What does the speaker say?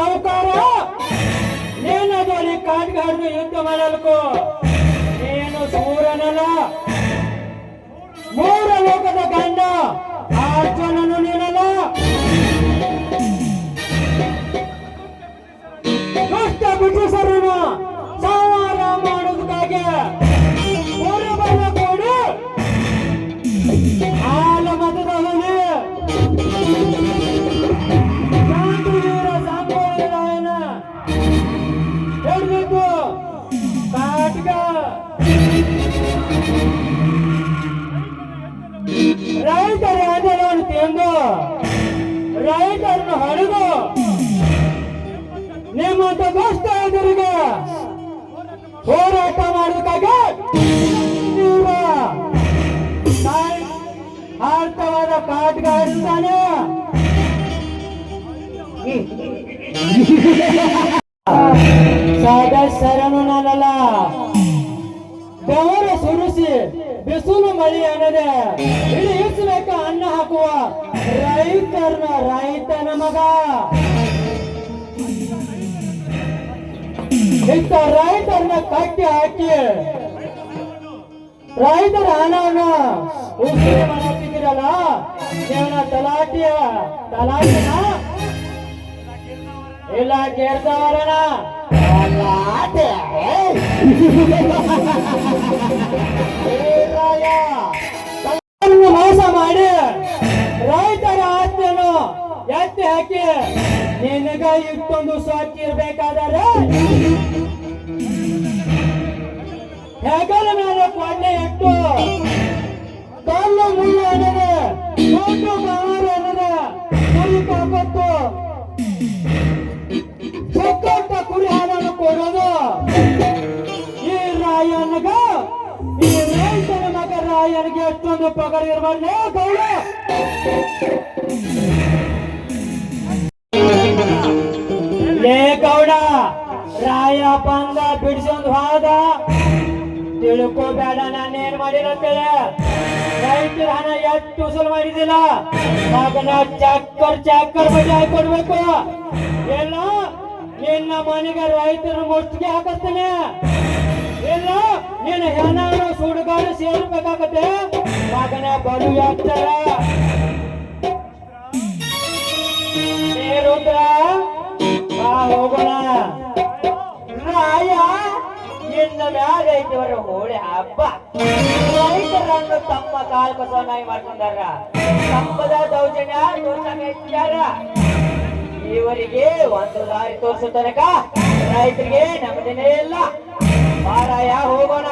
ಸಾಹುಕಾರ ನೀನದು ಅಲ್ಲಿ ಕಾಟ್ಗಾರನು ಯುದ್ಧ ಮಾಡಲ್ಕು. ನೀನು ಸೂರನಲ್ಲ. ಮೂರ ಲೋಕದ ಗಂಡ, ಅರ್ಜುನನು ನೀನಲ್ಲ. ದುಷ್ಟ ಬ್ರಿಟಿಷರನ್ನು ಸಂಹಾರ ಮಾಡೋದಕ್ಕಾಗಿ. ರೈತರನ್ನು ಹೊಡೆದು ನಿಮ್ಮಂತ ದುಷ್ಟ ಎದುರಿಗೆ ಹೋರಾಟ ಮಾಡೋದಕ್ಕಾಗಿ ನೀವು ಆರ್ಥವಾದ ಕಾಟ್ಗಾಡಿಸ್ತಾನೆ ಹಿಡಿದಾನೆ ಸದಸ್ಯರನ್ನು ನಾನಲ್ಲ. ಬೆವರು ಸುರಿಸಿ, ಬಿಸಿಲು ಮಳಿ ಅನ್ನದೆ. ಇಳಿಸಬೇಕ ಅನ್ನ ಹಾಕುವ ರೈತರನ ರೈತನ ಮಗ. ಇಂಥ ರೈತರನ್ನ ಕಟ್ಟಿ ಹಾಕಿ ರೈತರ ಹಣನ ಉಸಿರು ಮಾಡತ್ತಿದ್ದೀರಲ್ಲ ದೇವನ ತಲಾಟಿಯ, ತಲಾಟಿನ? ಇಲ್ಲ ಕೇಳ್ತಾವರಣ ತಲಾಟೆ ಹಾಕಿ ನಿನಗ ಇಟ್ಕೊಂಡು ಸ್ವಚ್ಛ ಇರ್ಬೇಕಾದರೆ ಹೆಗಲ ಮೇಲೆ ಕೊಂಡೆ ಇಟ್ಟು ಕಲ್ಲು ಮುಳ್ಳು ಅನ್ನದೆ ಕೋಟು ಬಾರು ಅನ್ನದೆ ಕುರಿ ಕಾಕತ್ತು. ಸೊಕ್ಕಟ್ಟ ಕುರಿ ಹಾಲನ್ನು ಕೊಡೋದು. ಈ ರಾಯನಗ, ಈ ರೈತನ ಮಗ ರಾಯನಿಗೆ ಎಷ್ಟೊಂದು ಪಗಾರ ಇರಬಾರ್ದು ಗೌಡ. ಲೇ ಗೌಡ ರಾಯ ಬಂದ ಬಿಡಿಸೊಂದು ಹೋದ. ತಿಳ್ಕೋಬೇಡ ನಾನೇನ್ ಮಾಡಿರತ್ತೇ ರೈತರ ಹಣ ಎಷ್ಟು ಉಸುಲ್ ಮಾಡಿದಿಲ್ಲ. ಮಗನ ಚಕ್ಕರ್ ಚಕ್ಕರ್ ಬಡ್ಡಿ ಹಾಕೊಡ್ಬೇಕು ಎಲ್ಲ ನಿನ್ನ ಮನೆಗೆ ರೈತರ ಮುಷ್ಟಿಗೆ ಹಾಕಸ್ತೇನೆ ಇಲ್ಲ, ನಿನ್ನ ಹೆಣ ಸುಡುಗಾಡು ಸೇರ್ಬೇಕಾಗತ್ತೆ. ಮಗನ ಬಡು ಆಗ್ತಾರ ರಾಯ ನಿನ್ನ ಮ್ಯಾಗ ಐತಿವರ ಹೋಳಿ ಹಬ್ಬ. ರೈತರನ್ನು ತಮ್ಮ ಕಾಲ್ ಕಸವನ್ನಾಗಿ ಮಾಡ್ಕೊಂಡಾರ. ತಮ್ಮದ ದೌರ್ಜನ್ಯ ತೋರ್ಸಂಗ ಹೆಚ್ಚಾರ ಇವರಿಗೆ ಒಂದು ದಾರಿ ತೋರಿಸೋ ತನಕ ರೈತರಿಗೆ ನಮ್ಮದಿನೇ ಇಲ್ಲ. ಮಾರಾಯ ಹೋಗೋಣ.